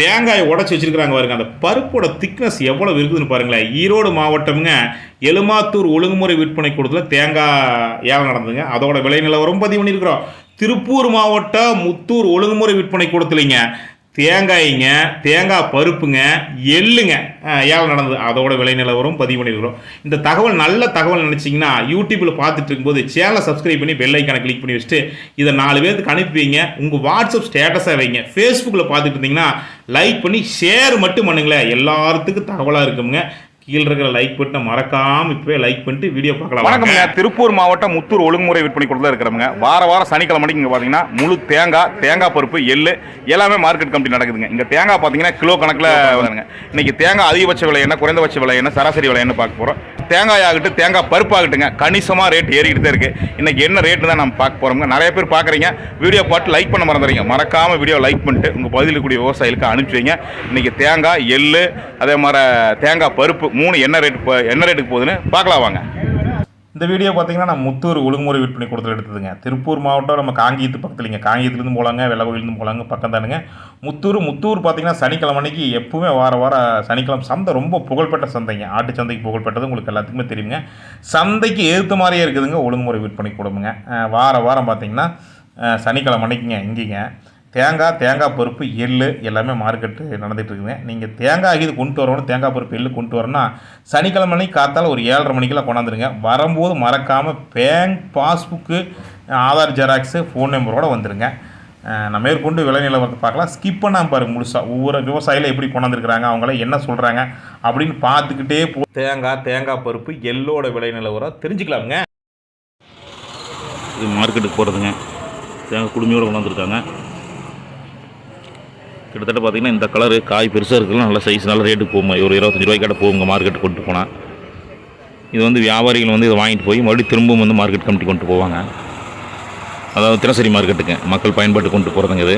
தேங்காயை உடச்சி வச்சிருக்கிறாங்க பாருங்க. அந்த பருப்போட திக்னஸ் எவ்வளோ இருக்குதுன்னு பாருங்களேன். ஈரோடு மாவட்டம்ங்க எலுமாத்தூர் ஒழுங்குமுறை விற்பனை கூடத்தில் தேங்காய் ஏலம் நடந்துங்க அதோட விலை நிலவரம் பதிவு பண்ணியிருக்கிறோம். திருப்பூர் மாவட்டம் முத்தூர் ஒழுங்குமுறை விற்பனை கூடத்துலைங்க. தேங்காய்ங்க தேங்காய் பருப்புங்க எள்ளுங்க. ஏழை நடந்தது. அதோட விலை நிலவரம் பதிவு பண்ணியிருக்கிறோம். இந்த தகவல் நல்ல தகவல் நினச்சிங்கன்னா யூடியூப்பில் பார்த்துட்டு இருக்கும்போது சேனலை சப்ஸ்கிரைப் பண்ணி பெல் ஐக்கானை கிளிக் பண்ணி வச்சுட்டு இதை நாலு பேருக்கு அனுப்பி வைங்க. உங்கள் வாட்ஸ்அப் ஸ்டேட்டஸாக வைங்க. ஃபேஸ்புக்கில் பார்த்துட்டு இருந்தீங்கன்னா லைக் பண்ணி ஷேர் மட்டும் பண்ணுங்களேன். எல்லாத்துக்கும் தகவலாக இருக்குங்க கீழே இருக்கிற லைக் பட்டனை மறக்காம இப்பவே லைக் பண்ணிட்டு வீடியோ பார்க்கலாம் வணக்கம் திருப்பூர் மாவட்டம் முத்தூர் ஒழுங்குமுறை விற்பனை கொடுத்து இருக்கிறவங்க. வார வாரம் சனிக்கிழமை மணிக்கு இங்கே பார்த்தீங்கன்னா முழு தேங்காய் தேங்காய் பருப்பு எள்ளு எல்லாமே மார்க்கெட் கம்பெனி நடக்குதுங்க. இங்கே தேங்காய் பார்த்தீங்கன்னா கிலோ கணக்கில் வருங்க இன்னைக்கு தேங்காய் அதிகபட்ச விலை என்ன குறைந்தபட்ச விலை என்ன சராசரி விலை என்ன பார்க்க போகிறோம் தேங்காய் ஆகட்டும் தேங்காய் பருப்பு ஆகட்டுங்க. கணிசமாக ரேட் ஏறிக்கிட்டு தான் இருக்குது இன்றைக்கி என்ன ரேட்டு தான் நம்ம பார்க்க போகிறோங்க நிறைய பேர் பார்க்குறீங்க வீடியோ பார்த்து லைக் பண்ண மறந்துறீங்க மறக்காமல் வீடியோ லைக் பண்ணிட்டு உங்கள் பகுதியில் கூடிய விவசாயிகளுக்கு அனுப்பிச்சி வைங்க. இன்றைக்கி தேங்காய் எள்ளு அதே மாதிரி தேங்காய் பருப்பு மூணு என்ன ரேட் என்ன ரேட்டுக்கு போகுதுன்னு பார்க்கலாம் வாங்க. இந்த வீடியோ பார்த்தீங்கன்னா நான் முத்தூர் ஒழுங்குமுறை விற்பனை கொடுத்து எடுத்ததுங்க. திருப்பூர் மாவட்டம் நம்ம காங்கியத்து பக்கத்தில் இங்கே. போகலாங்க வெள்ளகோயிலேருந்து போகலாங்க பக்கம் தானுங்க. முத்தூர் முத்தூர் பார்த்தீங்கன்னா சனிக்கிழமை அன்னைக்கு எப்பவுமே வார வாரம் சனிக்கிழமை சந்தை ரொம்ப புகழ்பெற்ற சந்தைங்க. ஆட்டு சந்தைக்கு புகழ்பெற்றது உங்களுக்கு எல்லாத்துக்குமே தெரியுங்க. சந்தைக்கு எதிர்த்த மாதிரியே இருக்குதுங்க ஒழுங்குமுறை விற்பனை கூடமுங்க. வார வாரம் பார்த்தீங்கன்னா சனிக்கிழமை அன்னைக்குங்க இங்கேங்க. தேங்காய் தேங்காய் பருப்பு எள்ளு எல்லாமே மார்க்கெட்டு நடந்துகிட்டு இருக்குங்க நீங்கள் தேங்காய் இது கொண்டு வரணும் தேங்காய் பருப்பு எள்ளு கொண்டு வரணும்னா சனிக்கிழமை அன்னைக்கு காத்தால ஒரு ஏழரை மணிக்கெல்லாம் கொண்டாந்துருங்க. வரும்போது மறக்காமல் bank passbook Aadhaar xerox phone நம்பரோடு வந்துடுங்க நம்ம நான் மேற்கொண்டு விலை நிலவரத்தை பார்க்கலாம். ஸ்கிப் பண்ணாமல் பாருங்கள் முழுசாக ஒவ்வொரு விவசாயியில் எப்படி கொண்டாந்துருக்குறாங்க அவங்கள என்ன சொல்கிறாங்க அப்படின்னு பார்த்துக்கிட்டே போ தேங்காய் தேங்காய் பருப்பு எள்ளோட விலை நிலவரம் தெரிஞ்சுக்கலாமுங்க. இது மார்க்கெட்டுக்கு போகிறதுங்க தேங்காய் குடுமையோடு கொண்டாந்துருக்காங்க. கிட்டத்தட்ட பார்த்தீங்கன்னா இந்த கலரு காய் பெருசாக இருக்கலாம் நல்ல சைஸ் நல்ல ரேட்டுக்கு போகுங்க ஒரு இருபத்தஞ்சி ரூபாய்க்கிட்ட போகுங்க மார்க்கெட் கொண்டு போனால் இது வந்து வியாபாரிகள் வந்து இதை வாங்கிட்டு போய் மறுபடியும் திரும்பவும் வந்து மார்க்கெட் கமிட்டி கொண்டு போவாங்க. அதாவது தினசரி மார்க்கெட்டுக்கு மக்கள் பயன்பாட்டு கொண்டு போகிறதுங்க இது.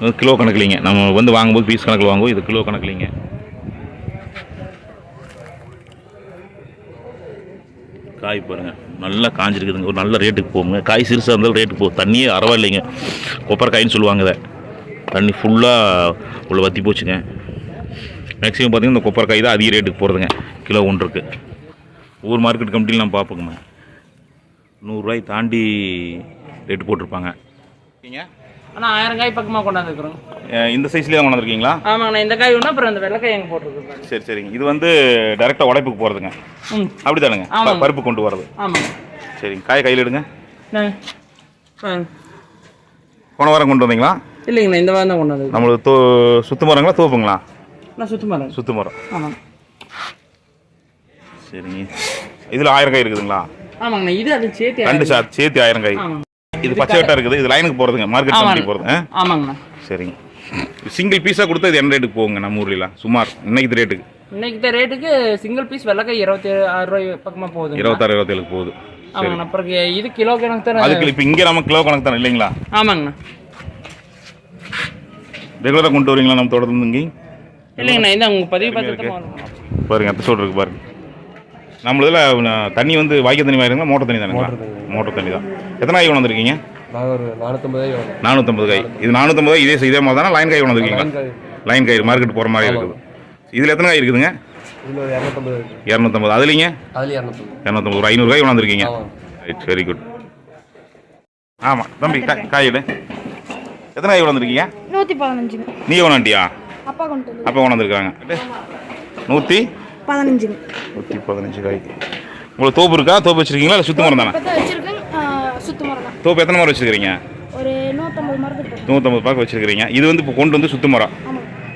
இது கிலோ கணக்குலிங்க நம்ம வந்து வாங்கும்போது பீஸ் கணக்கில் வாங்குவோம் இது கிலோ கணக்குலிங்க காய் பாருங்கள் நல்லா காஞ்சிருக்குதுங்க. ஒரு நல்ல ரேட்டுக்கு போகுங்க. காய் சிறுசாக இருந்தாலும் ரேட்டுக்கு போகும் தண்ணியே அறவா இல்லைங்க கொப்பரை சொல்லுவாங்க இதை தண்ணி ஃபுல்லாக உள்ள வற்றி போச்சுங்க. மேக்ஸிமம் பார்த்திங்கன்னா இந்த கொப்பரை காய் தான் அதிக ரேட்டுக்கு போகிறதுங்க கிலோ ஒன்றுக்கு. ஒவ்வொரு மார்க்கெட் கமிட்டியில் நான் பார்ப்போங்கம்மா நூறுரூவாய் தாண்டி ரேட்டு போட்டிருப்பாங்க. ஆனால் ஆயிரம் காய் பக்கமாக கொண்டாந்துருக்குறோம் இந்த சைஸ்லேயே தான் கொண்டாந்துருக்கீங்களா ஆமாங்கண்ணா இந்த காய் ஒன்று அப்புறம் இந்த வெள்ளைக்காய் எங்கே போட்டிருக்கு சரி சரிங்க. இது வந்து டைரெக்டாக உடைப்புக்கு போகிறதுங்க ம். அப்படி தானுங்க. பருப்பு கொண்டு வரது சரிங்க. காய் கையில் எடுங்க. போன வாரம் கொண்டு வந்தீங்களா? இல்லைங்கண்ணா இந்த வாரம் தான் கொண்டாந்து நம்மளுக்கு தோ சுத்து மரங்களா தோப்புங்களா? நான் சுத்தமாக இருக்கேன் சுத்து மரம். சரிங்க. இதில் ஆயிரம் காய் இருக்குதுங்களா? ஆமாங்கண்ணா இது அது சேர்த்து ரெண்டு சா சேர்த்து ஆயிரம் காய். இது பச்சை வெட்டா இருக்குது. இது லைனுக்கு போகிறதுங்க மார்க்கெட் கம்பெனி ஆமாங்க. போகிறது ஆமாங்கண்ணா. சரிங்க. சிங்கிள் பீஸாக கொடுத்தா இது என்ன ரேட்டுக்கு போகுங்க நம்ம ஊர்லாம் சுமார் இன்னைக்கு ரேட்டுக்கு இன்னைக்கு இந்த ரேட்டுக்கு சிங்கிள் பீஸ் வெள்ளைக்காய் இருபத்தி ஆறு ரூபாய் பக்கமாக போகுது இருபத்தாறு இருபத்தேழுக்கு போகுது. ஆமாங்கண்ணா அப்புறம் இது கிலோ கணக்கு தானே? அதுக்கு இப்போ இங்கே நம்ம கிலோ கணக்கு தானே இல்லைங்களா? ஆமாங்கண்ணா. ரெகுலராக கொண்டு வரீங்களா நம்ம தோட்டத்துல இங்கே இல்லைங்கண்ணா இந்த உங்கள் பதிவு பார்த்து தான் பாருங்க எத்தனை இருக்கு பாருங்க. நம்மளதில் தண்ணி வந்து வாய்க்கால் தண்ணி வாயிருங்களா மோட்டர் தண்ணி தானுங்களா? மோட்டர் தண்ணி. தான். எத்தனை காய் கொண்டு வந்திருக்கீங்க? நானூற்றம்பது காய் இது நானூற்றம்பது இதே இதே மாதிரி தானே லைன் காய் கொண்டு வந்திருக்கீங்களா லைன் காய் மார்க்கெட் போகிற மாதிரி இருக்குது. இதில் எத்தனை காய் இருக்குதுங்க? இரநூத்தம்பது அதுலேங்க? இரநூத்தம்பது. ஒரு ஐநூறு காய் கொண்டு வந்திருக்கீங்க ஆமாம். ரைட் வெரி குட் ஆமாம் தம்பி காய் காய் எடு. எத்தனை காய் கொண்டு வந்திருக்கீங்க நூற்றி பதினஞ்சுங்க நீ கொண்டாண்டியா அப்பா கொண்டு அப்போ கொண்டு வந்திருக்காங்க நூற்றி பதினஞ்சுங்க நூற்றி பதினஞ்சு காய் உங்களுக்கு தோப்பு இருக்கா? தோப்பு வச்சிருக்கீங்களா? இல்லை சுத்த மரம் தானே இப்போ தான் வச்சுருக்கேன் சுத்து மரம் தான் தோப்பு எத்தனை மரம் வச்சிருக்கீங்க ஒரு நூற்றம்பது மரத்துக்கு நூற்றம்பது பாக்கு வச்சிருக்கீங்க இது வந்து இப்போ கொண்டு வந்து சுத்த மரம்.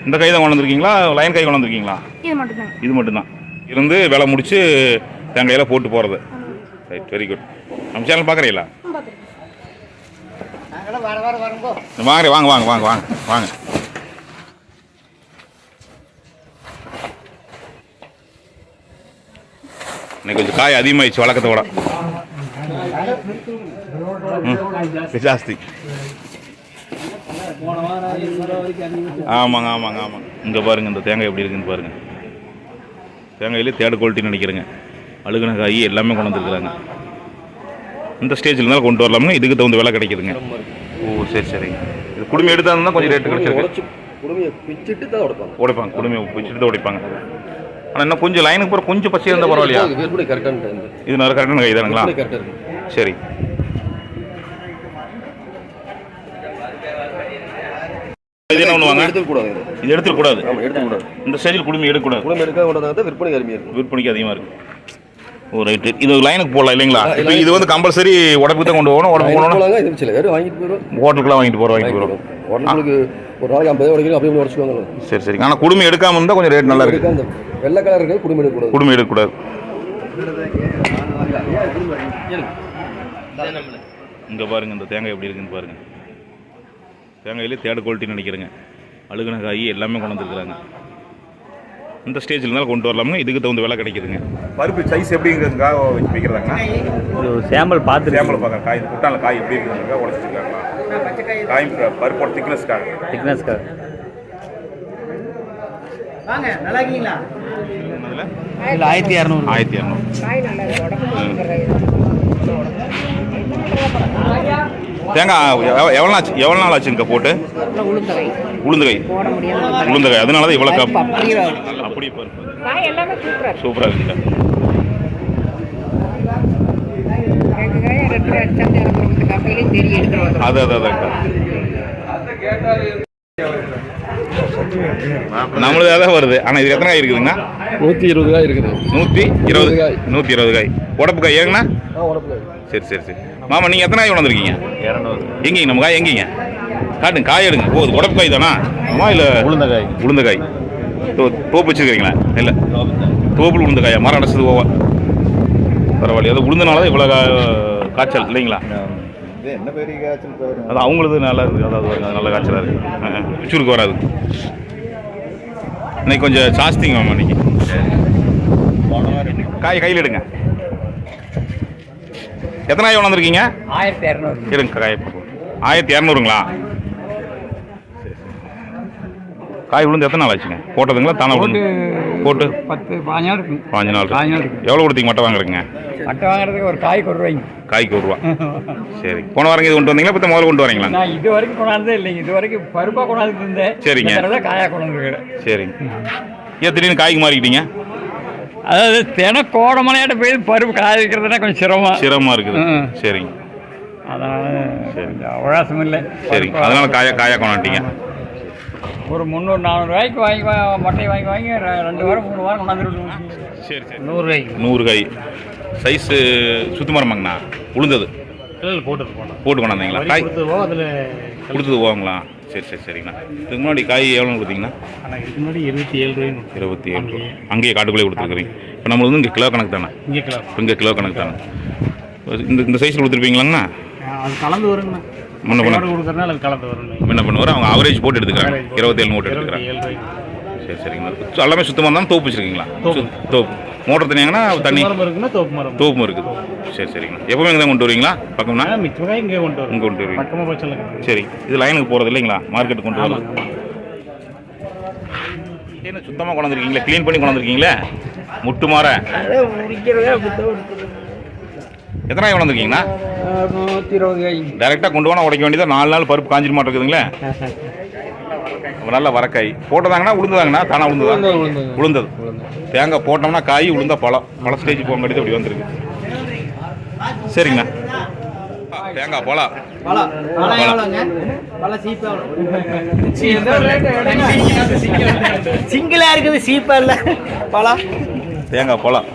இந்த கை தான் கொண்டு வந்திருக்கீங்களா லைன் காய் கொண்டு வந்திருக்கீங்களா இது மட்டும்தாங்க இது மட்டும்தான். இருந்து வேலை முடிச்சு தேங்காயில் போட்டு போகிறது ரைட் வெரி குட் நம்ம சேனல் பார்க்குறீங்களா? வாங்க வாங்க வாங்க வாங்க. வாங்க வாங்க இன்னைக்கு கொஞ்சம் காய் அதிகமாகிடுச்சு வழக்கத்தை விட ஜாஸ்தி ஆமாங்க ஆமாங்க ஆமாங்க. இங்கே பாருங்க இந்த தேங்காய் எப்படி இருக்குன்னு பாருங்க. தேங்காயிலே தேர்ட் குவாலிட்டின்னு நினைக்கிறேங்க. அழுகுன காய் எல்லாமே கொண்டு வந்துருக்குறாங்க. இந்த ஸ்டேஜில் இருந்தாலும் கொண்டு வரலாமுங்க. இதுக்கு தகுந்த விலை கிடைக்குதுங்க. ஓ சரி சரிங்க இது குடுமி எடுத்தா இருந்தால் கொஞ்சம் ரேட்டு கிடைச்சிருக்கு. குடுமையை பிச்சுட்டு தான் உடைப்பாங்க. உடைப்பாங்க குடுமி பிடிச்சிட்டு தான் உடைப்பாங்க. ஆனால் இன்னும் கொஞ்சம் லைனுக்கு போகிற கொஞ்சம் பசியாக இருந்தால் பரவாயில்லையா? இது நல்ல கரெக்டான கை தானுங்களா? சரி. இது என்ன பண்ணுவாங்க? இது எடுத்துக்கூடாது இந்த ஸ்டேஜில் குடுமி எடுக்கக்கூடாது. குடும்பம் எடுக்க விற்பனை இருக்கும். விற்பனைக்கு அதிகமாக இருக்கு ஓ ரைட்டு இது லைனுக்கு போடலாம் இல்லைங்களா? இப்போ இது வந்து கம்பல்சரி உடம்புக்கு தான் கொண்டு போகணும் உடம்பு போகணும் இது சில பேர் வாங்கிட்டு போயிடும். ஹோட்டலுக்குலாம் வாங்கிட்டு போகிறோம் வாங்கிட்டு போகிறோம் ஒரு நாளைக்கு ஐம்பது உடைக்கணும் அப்படியே சரி சரி. ஆனால் குடுமி எடுக்காமல் இருந்தால் கொஞ்சம் ரேட் நல்லா இருக்கு. அந்த வெள்ளை கலர் இருக்கிறது குடும்பம் எடுக்கக்கூடாது குடுமி எடுக்கக்கூடாது இங்கே பாருங்க இந்த தேங்காய் எப்படி இருக்குன்னு பாருங்க. தேங்காயிலே தேர்ட் குவாலிட்டி நினைக்கிறேங்க. அழுகுன காய் எல்லாமே கொண்டு வந்துருக்குறாங்க. இந்த ஸ்டேஜில் இருந்தாலும் கொண்டு வரலாமுங்க. இதுக்கு தகுந்த விலை கிடைக்குதுங்க. பருப்பு சைஸ் எப்படிங்கிறதுக்காக வச்சு வைக்கிறதாங்க சாம்பிள் பார்த்துட்டு சேம்பல் பார்க்குற காய் குட்டால காய் எப்படி இருக்குதுங்க உடச்சிருக்காங்களா காய் பருப்போட திக்னஸ்க்காக திக்னஸ்க்காக அதில் ஆயிரத்தி இரநூறு ஆயிரத்தி இரநூறு தேங்காய் எவ- எவ்வளோ ஆச்சு எவ்வளோ நாள் ஆச்சுங்க போட்டு? உளுந்து கை உளுந்து கை அதனால தான் இவ்வளோ கப் அப்படியே பருப்பு. சூப்பராக இருக்குங்க அது அது அதாங்க நம்மளது அதான் வருது. ஆனால் இது எத்தனை காய் இருக்குதுங்க நூற்றி இருபது காய் இருக்குது. நூற்றி இருபது காய். நூற்றி இருபது காய். உடப்பு காய் ஏங்கண்ணா? ஆ உடம்பு காய். சரி சரி சரி. மாமா நீங்கள் எத்தனை காய் கொண்டாந்துருக்கீங்க இரநூறு. எங்கேங்க நம்ம காய் எங்கேங்க? காட்டுங்க காய் எடுங்க. ஓ உடப்பு காய் தானா? ஆமா இல்லை உளுந்த காய். உளுந்த காய். தோப்பு வச்சுருக்கீங்களா இல்லை. தோப்புல உளுந்த காயா? மரம் அடைச்சது போவா பரவாயில்ல அது உளுந்தனால தான் இவ்வளோ கா- காய்ச்சல் இல்லைங்களா? அது அவங்களது நல்லா இருக்குது அதாவது நல்ல காய்ச்சலாக இருக்குது பிச்சூருக்கு வராது. இன்னைக்கு கொஞ்சம் ஜாஸ்திங்க மாமா இன்னைக்கு. காய் கையில் எடுங்க. எத்தனை காய் கொண்டாந்துருக்கீங்க ஆயிரத்தி இரநூறு. இருங்க காய் ஆயிரத்தி இரநூறுங்களா? காய் விழுந்து எத்தனை நாள் ஆச்சுங்க? போட்டதுங்களா? தானே விழுந்து போட்டு பத்து பாஞ்சு நாள் பாஞ்சு நாள். எவ்வளோ கொடுத்தீங்க? மட்டை வாங்குறீங்க மட்டை வாங்குறதுக்கு ஒரு காய்க்கு ஒரு ரூபாய்ங்க காய்க்கு ஒரு ரூபா சரி. போன வாரம் இது கொண்டு வந்தீங்களா? இப்போ முதல்ல கொண்டு வரீங்களா? நான் இது வரைக்கும் கொண்டாந்ததே இல்லைங்க இது வரைக்கும் பருப்பா கொண்டாந்து இருந்தேன். சரிங்க. இந்த தடவை காயா கொண்டாந்துருக்கிறேன் சரிங்க ஏன் திடீர்னு காய்க்கு மாறிக்கிட்டீங்க? அதாவது தின கோடமலையாட்ட போய் பருப்பு காய வைக்கிறதுனா கொஞ்சம் சிரமம். சிரமமாக இருக்குது. சரிங்க. அதனால சரி. அவகாசம் இல்லை. சரிங்க அதனால காயா காயா கொண்டாட்டிங்க ஒரு முந்நூறு நானூறு ரூபாய்க்கு வாங்கி வா- மட்டையை வாங்கி வாங்கி ரெண்டு வாரம் மூணு வாரம் கொண்டாந்துருக்கோம். சரி சரி. நூறு நூறு காய். சைஸு சுத்து மரமாங்கண்ணா உளுந்தது. போட்டு போட்டு கொண்டாந்தீங்களா? காய் கொடுத்தது போவாங்களா? சரி சரி சரிங்கண்ணா. இதுக்கு முன்னாடி காய் எவ்வளோ கொடுத்தீங்கண்ணா இதுக்கு முன்னாடி இருபத்தி ஏழு ரூபாய் இருபத்தி ஏழு ரூபா. அங்கேயே. காட்டுக்குள்ளே கொடுத்துருக்குறீங்க. இப்போ நம்மளுக்கு வந்து இங்கே கிலோ கணக்கு தானே? இங்கே கிலோ இப்போ இங்கே கிலோ கணக்கு தானே? இந்த இந்த சைஸில் கொடுத்துருப்பீங்களாங்கண்ணா? அது கலந்து வருங்கண்ணா. முன்ன பண்ண கொடுக்கறதுனால கலந்து வரும் என்ன பண்ணுவார் அவங்க அவரேஜ் போட்டு எடுத்துக்கிறாங்க. இருபத்தேழு இருபத்தி எடுத்துக்கிறாங்க. சரி சரிங்கண்ணா எல்லாமே சுத்தமாக இருந்தாலும் தோப்பு வச்சுருக்கீங்களா? தோப்பு. தோப்பு. மோட்டர் தனியாங்கன்னா தண்ணி மரம் இருக்குன்னா தோப்பு மரம் தோப்பும் இருக்குது. சரி சரிங்கண்ணா எப்பவுமே இங்கே தான் கொண்டு வருவீங்களா? பக்கம்னா? ஆனால் மிச்சமாக இங்கே கொண்டு வரும் இங்கே கொண்டு வருவீங்க. பக்கமாக போய் சொல்லுங்க. சரி. இது லைனுக்கு போகிறது இல்லைங்களா? மார்க்கெட்டுக்கு கொண்டு வரது. என்ன சுத்தமாக கொண்டாந்துருக்கீங்களா க்ளீன் பண்ணி கொண்டாந்துருக்கீங்களே முட்டு மாற. எத்தனை நாள் கொண்டாந்துருக்கீங்கண்ணா நூற்றி இருபது காய் டைரெக்டாக கொண்டு போனால் உடைக்க வேண்டியது? நாலு நாள் பருப்பு காஞ்சிட மாட்டேங்குதுங்களே அப்ப நல்ல வரக்காய். போட்டதாங்கண்ணா உளுந்துதாங்கண்ணா தானா உளுந்துதா? உளுந்தது. தேங்காய் போட்டோம்னா காய் உளுந்த பழம். பழ ஸ்டேஜ் போங்கடிது அப்படி வந்திருக்கு. சரிங்கண்ணா. தேங்காய் பழம். சிங்கிளா இருக்குது சீப்பா இல்ல. பழம். தேங்காய் பழம்.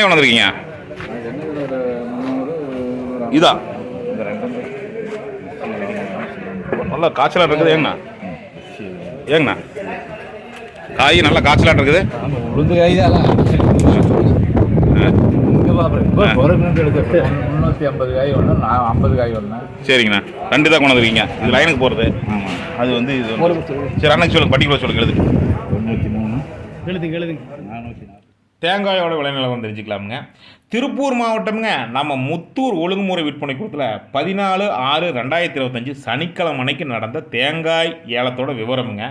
நாள் வந்திருக்கீங்க இதா? நல்லா காய்ச்சலாக இருக்குது ஏங்கண்ணா? ஏங்கண்ணா? காய் நல்லா காய்ச்சலாக இருக்குது? உளுந்து காய் தான் முந்நூற்றி ஐம்பது காய் ஒன்று நான் ஐம்பது காய் ஒன்று சரிங்கண்ணா. ரெண்டு தான் கொண்டு வந்துருக்கீங்க இது லைனுக்கு போகிறது அது வந்து இது சரி அன்னைக்கு சொல்லுங்க பர்டிகுலர் சொல்லுங்க எழுது. தொண்ணூற்றி மூணு எழுதுங்க எழுதுங்க நானூற்றி தேங்காயோட விளைநிலவரம் தெரிஞ்சுக்கலாமுங்க. திருப்பூர் மாவட்டம்ங்க நம்ம முத்தூர் ஒழுங்குமுறை விற்பனை கூடத்தில் பதினாலு ஆறு ரெண்டாயிரத்தி இருபத்தஞ்சி சனிக்கிழமை அன்னைக்கு நடந்த தேங்காய் ஏலத்தோட விவரமுங்க.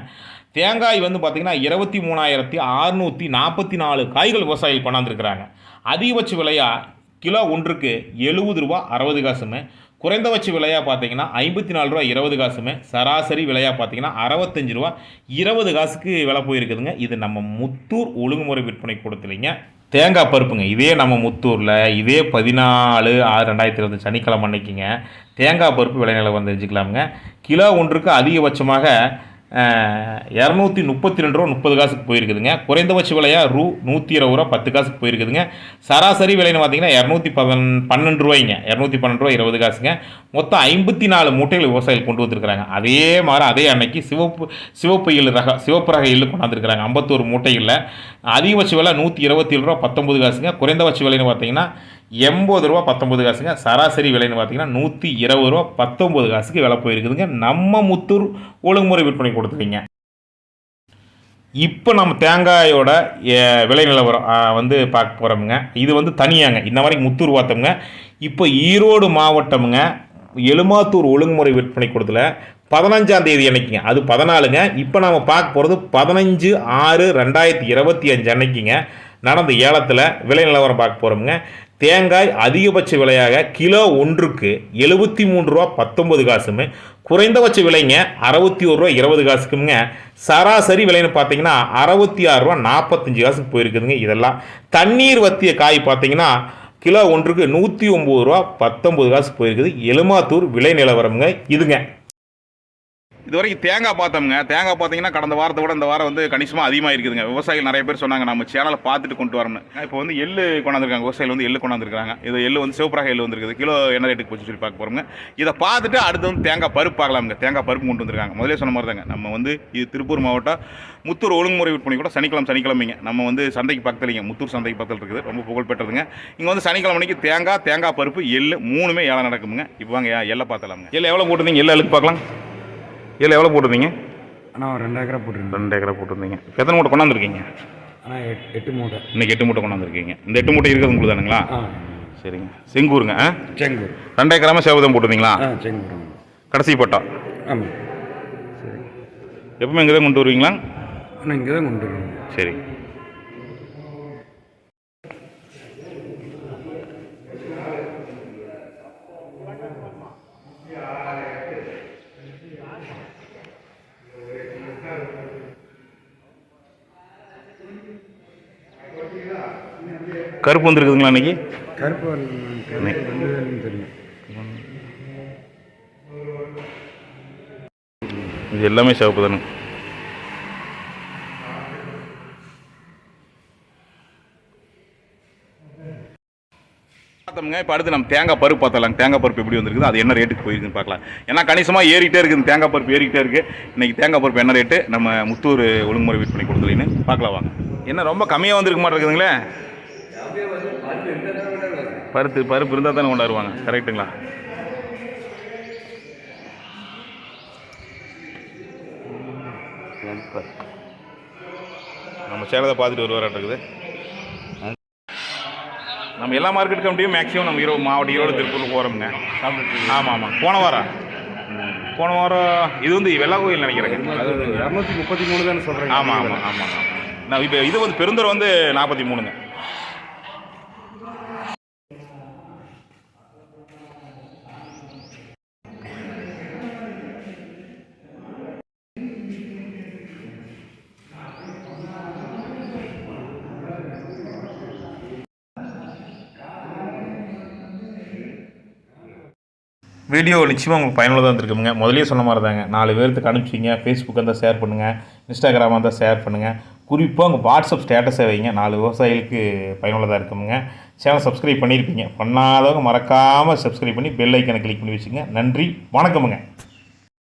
தேங்காய் வந்து பார்த்திங்கன்னா இருபத்தி மூணாயிரத்தி அறுநூற்றி நாற்பத்தி நாலு காய்கள் விவசாயிகள் கொண்டாந்துருக்கிறாங்க. அதிகபட்ச விலையாக கிலோ ஒன்றுக்கு எழுபது ரூபா அறுபது காசுமே குறைந்தபட்ச விலையாக பார்த்தீங்கன்னா ஐம்பத்தி நாலு ரூபா இருபது காசுமே. சராசரி விலையாக பார்த்தீங்கன்னா அறுபத்தஞ்சு ரூபா இருபது காசுக்கு விலை போயிருக்குதுங்க. இது நம்ம முத்தூர் ஒழுங்குமுறை விற்பனை கொடுத்துலிங்க. தேங்காய் பருப்புங்க. இதே நம்ம முத்தூரில் இதே பதினாலு ஆறு ரெண்டாயிரத்தி இருபது சனிக்கிழமை அன்னைக்குங்க. தேங்காய் பருப்பு விலை நிலவரம் தெரிஞ்சுக்கலாமுங்க கிலோ ஒன்றுக்கு அதிகபட்சமாக இரநூத்தி முப்பத்தி ரெண்டு ரூபா முப்பது காசுக்கு போயிருக்குதுங்க. குறைந்தபட்ச விலையாக ரூ நூற்றி இருபது ரூபா பத்து காசுக்கு போயிருக்குதுங்க. சராசரி விலைன்னு பார்த்தீங்கன்னா இரநூத்தி பதன் பன்னெண்டு ரூபாய்ங்க. இரநூத்தி பன்னெண்டு ரூபா இருபது காசுங்க. மொத்தம் ஐம்பத்தி நாலு மூட்டைகள் விவசாயிகள் கொண்டு வந்திருக்கிறாங்க. அதே மாதிரி அதே அன்னைக்கு சிவப்பு சிவப்பு எள்ளு ரக சிவப்பு ரக எள்ளு கொண்டாந்துருக்கிறாங்க. ஐம்பத்தோரு மூட்டைகளில். அதிகபட்ச விலை நூற்றி இருபத்தி ஏழு ரூபா பத்தொம்பது காசுங்க. குறைந்தபட்ச விலைன்னு பார்த்தீங்கன்னா எண்பது ரூபா பத்தொம்பது காசுங்க. சராசரி விலைன்னு பார்த்தீங்கன்னா நூற்றி இருபது ரூபா பத்தொம்பது காசுக்கு விலை போயிருக்குதுங்க. நம்ம முத்தூர் ஒழுங்குமுறை விற்பனை கொடுத்துருங்க இப்போ நம்ம தேங்காயோட விலை நிலவரம் வந்து பார்க்க போகிறோமுங்க இது வந்து தனியாங்க. இன்ன வரைக்கும் முத்தூர் பார்த்தோமுங்க. இப்போ ஈரோடு மாவட்டமுங்க எலுமாத்தூர் ஒழுங்குமுறை விற்பனை கொடுத்துல பதினஞ்சாம் தேதி அன்னைக்குங்க. அது பதினாலுங்க. இப்போ நாம் பார்க்க போகிறது பதினஞ்சு ஆறு ரெண்டாயிரத்தி இருபத்தி அஞ்சு அன்னைக்குங்க. நடந்த ஏலத்தில் விலை நிலவரம் பார்க்க போகிறோமுங்க தேங்காய் அதிகபட்ச விலையாக கிலோ ஒன்றுக்கு எழுபத்தி மூன்று ரூபா பத்தொம்பது காசுமே. குறைந்தபட்ச விலைங்க அறுபத்தி ஒரு ரூபா இருபது காசுக்குங்க. சராசரி விலைன்னு பார்த்தீங்கன்னா அறுபத்தி ஆறு ரூபா நாற்பத்தஞ்சு காசுக்கு போயிருக்குதுங்க இதெல்லாம். தண்ணீர் வத்திய காய் பார்த்தீங்கன்னா கிலோ ஒன்றுக்கு நூற்றி ஒம்பது ரூபா பத்தொம்பது காசு போயிருக்குது. எலுமாத்தூர் விலை நிலவரம்ங்க இதுங்க. இது வரைக்கும் தேங்காய் பார்த்தோம்ங்க. தேங்காய் பார்த்தீங்கன்னா கடந்த வாரத்தை விட இந்த வாரம் வந்து கணிசமாக அதிகமாக இருக்குதுங்க விவசாயிகள் நிறைய பேர் சொன்னாங்க நம்ம சேனலை பார்த்துட்டு கொண்டு வரணும். இப்போ வந்து எள்ளு கொண்டாந்துருக்காங்க. விவசாயிகள் வந்து எள்ளு கொண்டாந்துருக்காங்க. இது எள்ளு வந்து சிவப்பராக எள்ளு வந்துருக்குது. கிலோ என்ன ரேட்டுக்கு போச்சு சொல்லி பார்க்க போகிறோங்க இதை பார்த்துட்டு அடுத்து வந்து தேங்காய் பருப்பு பார்க்கலாமுங்க. தேங்காய் பருப்பு கொண்டு வந்திருக்காங்க. முதலே சொன்ன மாதிரி தாங்க நம்ம வந்து இது திருப்பூர் மாவட்டம் முத்தூர் ஒழுங்குமுறை விற்பனை கூட சனிக்கிழமை சனிக்கிழமைங்க. நம்ம வந்து சந்தைக்கு பக்கத்துலங்க. முத்தூர் சந்தைக்கு பக்கத்தில் இருக்குது. ரொம்ப புகழ்பெற்றதுங்க. இங்கே வந்து சனிக்கிழமைக்கு தேங்காய் தேங்காய் பருப்பு எள்ளு மூணுமே ஏழை நடக்குமுங்க. இப்போ வாங்க எல்லை பார்த்தலாமுங்க. எள்ளு எவ்வளோ போட்டுருந்தீங்க? எள்ளு அழுக்கு பார்க்கலாம். எள்ளு எவ்வளோ போட்டிருந்தீங்க? ஆனால் ஒரு ரெண்டு ஏக்கரா போட்டுருந்தேன். ரெண்டு ஏக்கரா போட்டிருந்தீங்க. எத்தனை மூட்டை கொண்டாந்துருக்கீங்க? ஆனால் எட்டு மூட்டை. இன்னைக்கு எட்டு மூட்டை கொண்டாந்துருக்கீங்க. இந்த எட்டு மூட்டை இருக்கிறது உங்களுக்கு தானுங்களா? சரிங்க. செங்கூருங்க ஆ? செங்கூர். ரெண்டு ஏக்கராம சேவதம் போட்டிருந்தீங்களா? செங்கூர் கடைசி பட்டா? ஆமாம் எப்பவுமே இங்கே தான் கொண்டு வருவீங்களா? ஆனால் இங்கே தான் கொண்டு வருவோம். சரி. கருப்பு வந்துருக்குதுங்களா இன்னைக்கு? கருப்பு தெரியும். இது எல்லாமே சிவப்பு தானே? பார்த்தோம்ங்க இப்போ அடுத்து நம்ம தேங்காய் பருப்பு பார்த்தலாம் தேங்காய் பருப்பு எப்படி வந்திருக்குது அது என்ன ரேட்டுக்கு போயிருக்குன்னு பார்க்கலாம். ஏன்னா கணிசமாக ஏறிட்டே இருக்குது தேங்காய் பருப்பு ஏறிட்டே இருக்குது இன்னைக்கு தேங்காய் பருப்பு என்ன ரேட்டு நம்ம முத்தூர் ஒழுங்குமுறை விற்பனை கொடுத்துலன்னு பார்க்கலாம் வாங்க. என்ன ரொம்ப கம்மியாக வந்திருக்க மாட்டேங்குதுங்களே? பருத்து பருப்பு இருந்தால் தானே கொண்டாடுவாங்க. கரெக்ட்டுங்களா? நம்ம சேலத்தை பார்த்துட்டு வருவாராட்டுக்குது நம்ம எல்லா மார்க்கெட் கமிட்டியும் மேக்ஸிமம் நம்ம ஈரோடு மாவட்டம் ஈரோடு திருப்பூர் போகிறோமுங்க ஆமாம் ஆமாம் போன வாரம். போன வாரம் இது வந்து வெள்ளா கோயில் நினைக்கிறேங்க. இரநூத்தி முப்பத்தி மூணு தானே சொல்கிறேன் ஆமாம் ஆமாம் ஆமாம் ஆமாம் நான் இப்போ இது வந்து பெருந்தூர் வந்து நாற்பத்தி மூணுங்க. வீடியோ நிச்சயமாக உங்களுக்கு பயனுள்ளதாக இருந்திருக்குங்க முதலே சொன்ன மாதிரி தாங்க நாலு பேர்த்துக்கு அனுப்பிச்சிங்க. ஃபேஸ்புக்காக இருந்தால் ஷேர் பண்ணுங்கள் இன்ஸ்டாகிராமாக இருந்தால் ஷேர் பண்ணுங்கள் குறிப்பாக உங்கள் வாட்ஸ்அப் ஸ்டேட்டஸை வைங்க. நாலு விவசாயிகளுக்கு பயனுள்ளதாக இருக்குங்க சேனல் சப்ஸ்கிரைப் பண்ணியிருப்பீங்க பண்ணாதவங்க மறக்காமல் சப்ஸ்கிரைப் பண்ணி பெல் ஐக்கனை கிளிக் பண்ணி வச்சுங்க நன்றி. வணக்கமுங்க.